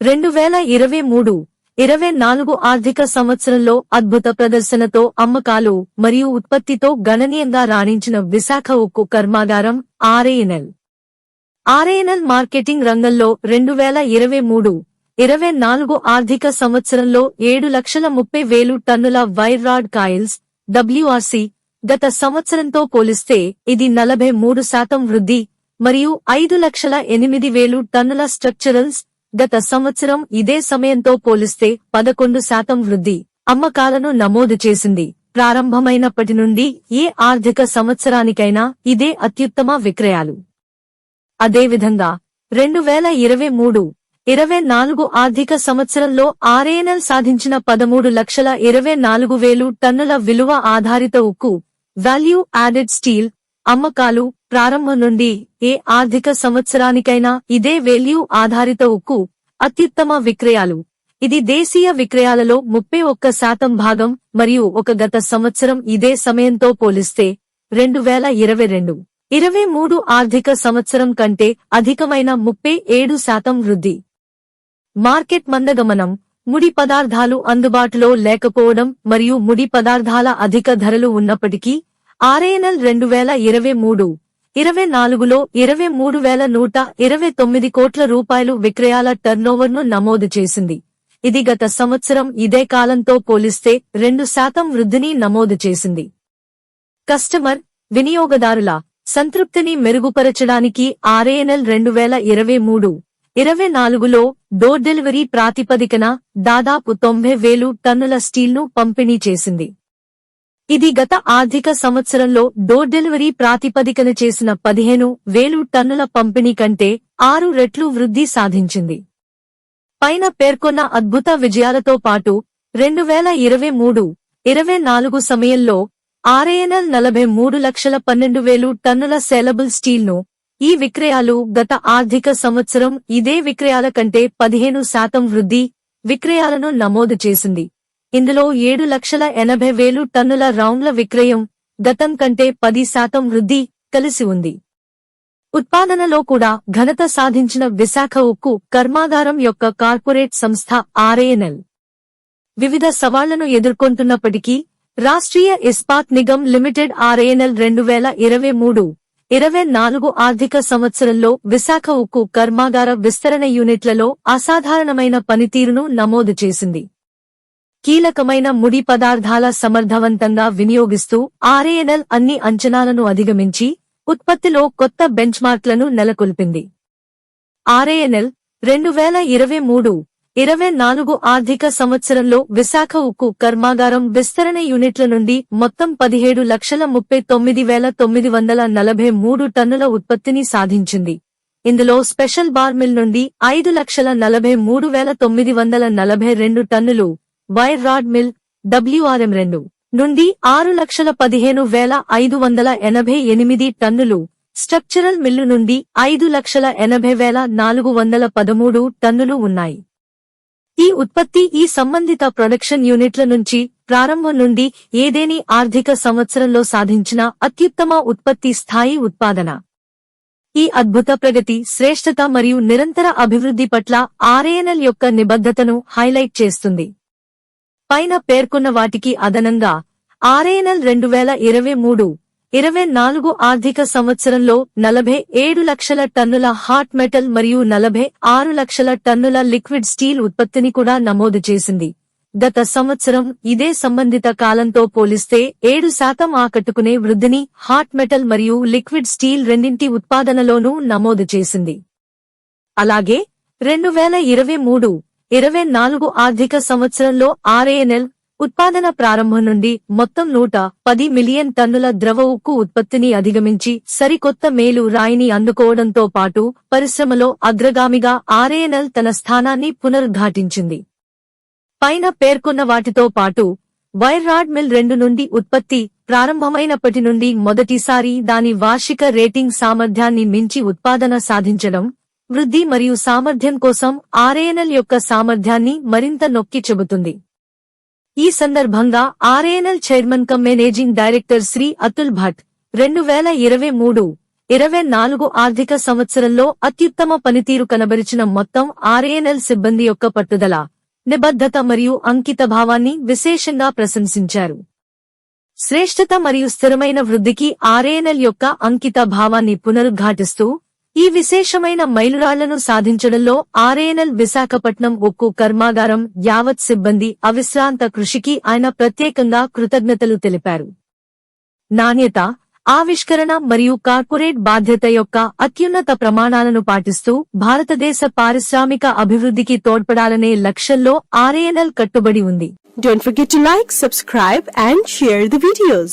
రెండు వేల ఇరవై మూడు ఇరవై నాలుగు ఆర్థిక సంవత్సరంలో అద్భుత ప్రదర్శనతో అమ్మకాలు మరియు ఉత్పత్తితో గణనీయంగా రాణించిన విశాఖ ఉక్కు కర్మాగారం ఆర్ఏఎన్ఎల్ ఆర్ఏఎన్ఎల్ మార్కెటింగ్ రంగంలో రెండు వేల ఇరవై మూడు ఇరవై నాలుగు ఆర్థిక సంవత్సరంలో ఏడు లక్షల ముప్పై వేలు టన్నుల వైర్ రాడ్ కాయిల్స్ డబ్ల్యూఆర్సీ గత సంవత్సరంతో పోలిస్తే ఇది నలభై మూడు శాతం వృద్ధి మరియు ఐదు లక్షల ఎనిమిది వేలు టన్నుల స్ట్రక్చరల్స్ గత సంవత్సరం ఇదే సమయంతో పోలిస్తే పదకొండు శాతం వృద్ధి అమ్మకాలను నమోదు చేసింది. ప్రారంభమైనప్పటి నుండి ఏ ఆర్థిక సంవత్సరానికైనా ఇదే అత్యుత్తమ విక్రయాలు. అదేవిధంగా రెండు వేల ఇరవై మూడు ఇరవై నాలుగు ఆర్థిక సంవత్సరంలో ఆర్ఏఎన్ఎల్ సాధించిన పదమూడు లక్షల ఇరవై నాలుగు వేలు టన్నుల విలువ ఆధారిత ఉక్కు వాల్యూ యాడెడ్ స్టీల్ అమ్మకాలు ప్రారంభం నుండి ఏ ఆర్థిక సంవత్సరానికైనా ఇదే వేల్యూ ఆధారిత ఉక్కు అత్యుత్తమ విక్రయాలు. ఇది దేశీయ విక్రయాలలో ముప్పై ఒక్క శాతం భాగం మరియు ఒక గత సంవత్సరం ఇదే సమయంతో పోలిస్తే రెండు వేల ఇరవై రెండు. ఇరవై మూడు ఆర్థిక సంవత్సరం కంటే అధికమైన ముప్పై ఏడు శాతం వృద్ధి. మార్కెట్ మందగమనం ముడి పదార్థాలు అందుబాటులో లేకపోవడం మరియు ముడి పదార్థాల అధిక ధరలు ఉన్నప్పటికీ ఆర్ఏఎన్ఎల్ రెండు వేల ఇరవై మూడు ఇరవై నాలుగులో ఇరవై మూడు వేల నూట ఇరవై తొమ్మిది కోట్ల రూపాయలు విక్రయాల టర్నోవర్ను నమోదు చేసింది. ఇది గత సంవత్సరం ఇదే కాలంతో పోలిస్తే రెండు శాతం వృద్ధిని నమోదు చేసింది. కస్టమర్ వినియోగదారుల సంతృప్తిని మెరుగుపరచడానికి ఆర్ఏఎన్ఎల్ రెండు వేల ఇరవై మూడు ఇరవై నాలుగులో డోర్ డెలివరీ ప్రాతిపదికన దాదాపు తొంభై వేలు టన్నుల స్టీల్ను పంపిణీ చేసింది. ఇది గత ఆర్థిక సంవత్సరంలో డోర్ డెలివరీ ప్రాతిపదికన చేసిన పదిహేను వేలు టన్నుల పంపిణీ కంటే ఆరు రెట్లు వృద్ధి సాధించింది. పైన పేర్కొన్న అద్భుత విజయాలతో పాటు రెండు వేల ఇరవై మూడు ఇరవై నాలుగు సమయంలో ఆర్ఏఎన్ఎల్ నలభై మూడు లక్షల పన్నెండు వేలు టన్నుల సేలబుల్ స్టీల్ను ఈ విక్రయాలు గత ఆర్థిక సంవత్సరం ఇదే విక్రయాల కంటే పదిహేను శాతం వృద్ధి విక్రయాలను నమోదు చేసింది. ఇందులో ఏడు లక్షల ఎనభై వేలు టన్నుల రౌండ్ల విక్రయం గతం కంటే పది శాతం వృద్ధి కలిసి ఉంది. ఉత్పాదనలో కూడా ఘనత సాధించిన విశాఖ ఉక్కు కర్మాగారం యొక్క కార్పొరేట్ సంస్థ ఆర్ఏఎన్ఎల్ వివిధ సవాళ్ళను ఎదుర్కొంటున్నప్పటికీ రాష్ట్రీయ ఇస్పాత్ నిగమ్ లిమిటెడ్ ఆర్ఏఎన్ఎల్ రెండు వేల ఇరవై మూడు ఇరవై నాలుగు ఆర్థిక సంవత్సరంలో విశాఖ ఉక్కు కర్మాగార విస్తరణ యూనిట్లలో అసాధారణమైన పనితీరును నమోదు చేసింది. కీలకమైన ముడి పదార్థాల సమర్థవంతంగా వినియోగిస్తూ ఆర్ఏఎన్ఎల్ అన్ని అంచనాలను అధిగమించి ఉత్పత్తిలో కొత్త బెంచ్మార్క్లను నెలకొల్పింది. ఆర్ఏఎన్ఎల్ రెండు వేల ఇరవై మూడు ఇరవై నాలుగు ఆర్థిక సంవత్సరంలో విశాఖ ఉక్కు కర్మాగారం విస్తరణ యూనిట్ల నుండి మొత్తం పదిహేడు లక్షల ముప్పై తొమ్మిది వేల తొమ్మిది వందల నలభై మూడు టన్నుల ఉత్పత్తిని సాధించింది. ఇందులో స్పెషల్ బార్మిల్ నుండి ఐదు లక్షల నలభై మూడు వేల తొమ్మిది వందల నలభై రెండు టన్నులు వైర్ రాడ్ మిల్ డబ్ల్యూఆర్ఎం రెండు నుండి ఆరు లక్షల పదిహేను వేల ఐదు వందల ఎనభై ఎనిమిది టన్నులు స్ట్రక్చరల్ మిల్లు నుండి ఐదు లక్షల ఎనభై వేల నాలుగు వందల పదమూడు టన్నులు ఉన్నాయి. ఈ ఉత్పత్తి ఈ సంబంధిత ప్రొడక్షన్ యూనిట్ల నుంచి ప్రారంభం నుండి ఏదేని ఆర్థిక సంవత్సరంలో సాధించిన అత్యుత్తమ ఉత్పత్తి స్థాయి ఉత్పాదన. ఈ అద్భుత ప్రగతి శ్రేష్టత మరియు నిరంతర అభివృద్ధి పట్ల ఆర్ఏఎన్ఎల్ యొక్క నిబద్ధతను హైలైట్ చేస్తుంది. పైన పేర్కొన్న వాటికి అదనంగా ఆర్ఏఎన్ఎల్ రెండు వేల ఇరవై మూడు ఇరవై నాలుగు ఆర్థిక సంవత్సరంలో నలభై ఏడు లక్షల టన్నుల హాట్ మెటల్ మరియు నలభై ఆరు లక్షల టన్నుల లిక్విడ్ స్టీల్ ఉత్పత్తిని కూడా నమోదు చేసింది. గత సంవత్సరం ఇదే సంబంధిత కాలంతో పోలిస్తే ఏడు శాతం ఆకట్టుకునే వృద్ధిని హాట్ మెటల్ మరియు లిక్విడ్ స్టీల్ రెండింటి ఉత్పాదనలోనూ నమోదు చేసింది. అలాగే రెండు వేల ఇరవై మూడు ఇరవై నాలుగు ఆర్థిక సంవత్సరంలో ఆర్ఏఎన్ఎల్ ఉత్పాదన ప్రారంభం నుండి మొత్తం నూట పది మిలియన్ టన్నుల ద్రవ ఉక్కు ఉత్పత్తిని అధిగమించి సరికొత్త మేలు రాయిని అందుకోవడంతో పాటు పరిశ్రమలో అగ్రగామిగా ఆర్ఏఎన్ఎల్ తన స్థానాన్ని పునరుద్ఘాటించింది. పైన పేర్కొన్న వాటితో పాటు వైర్ రాడ్ మిల్ రెండు నుండి ఉత్పత్తి ప్రారంభమైనప్పటి నుండి మొదటిసారి దాని వార్షిక రేటింగ్ సామర్థ్యాన్ని మించి ఉత్పాదన సాధించడం వృద్ధి మరియు సామర్థ్యం కోసం ఆర్ఏఎన్ఎల్ యొక్క సామర్థ్యాన్ని మరింత నొక్కి చెబుతుంది. ఈ సందర్భంగా RANL chairman cum managing director Shri Atul Bhatt రెండు వేల ఇరవై మూడు ఇరవై నాలుగు ఆర్థిక సంవత్సరంలో అత్యుత్తమ పనితీరు కనబరిచిన మొత్తం ఆర్ఏఎన్ఎల్ సిబ్బంది యొక్క పట్టుదల నిబద్ధత మరియు అంకిత భావాన్ని విశేషంగా ప్రశంసించారు. శ్రేష్ఠత మరియు స్థిరమైన వృద్ధికి ఆర్ఏఎన్ఎల్ యొక్క అంకిత భావాన్ని పునరుద్ఘాటిస్తూ ఈ విశేషమైన మైలురాళ్ళను సాధించడంలో ఆర్ఏఎన్ఎల్ విశాఖపట్నం ఉక్కు కర్మాగారం యావత్ సిబ్బంది అవిశ్రాంత కృషికి ఆయన ప్రత్యేకంగా కృతజ్ఞతలు తెలిపారు నాణ్యత ఆవిష్కరణ మరియు కార్పొరేట్ బాధ్యత యొక్క అత్యున్నత ప్రమాణాలను పాటిస్తూ భారతదేశ పారిశ్రామిక అభివృద్ధికి తోడ్పడాలనే లక్ష్యంలో ఆర్ఏఎన్ఎల్ కట్టుబడి ఉంది Don't forget to like, subscribe and share the videos.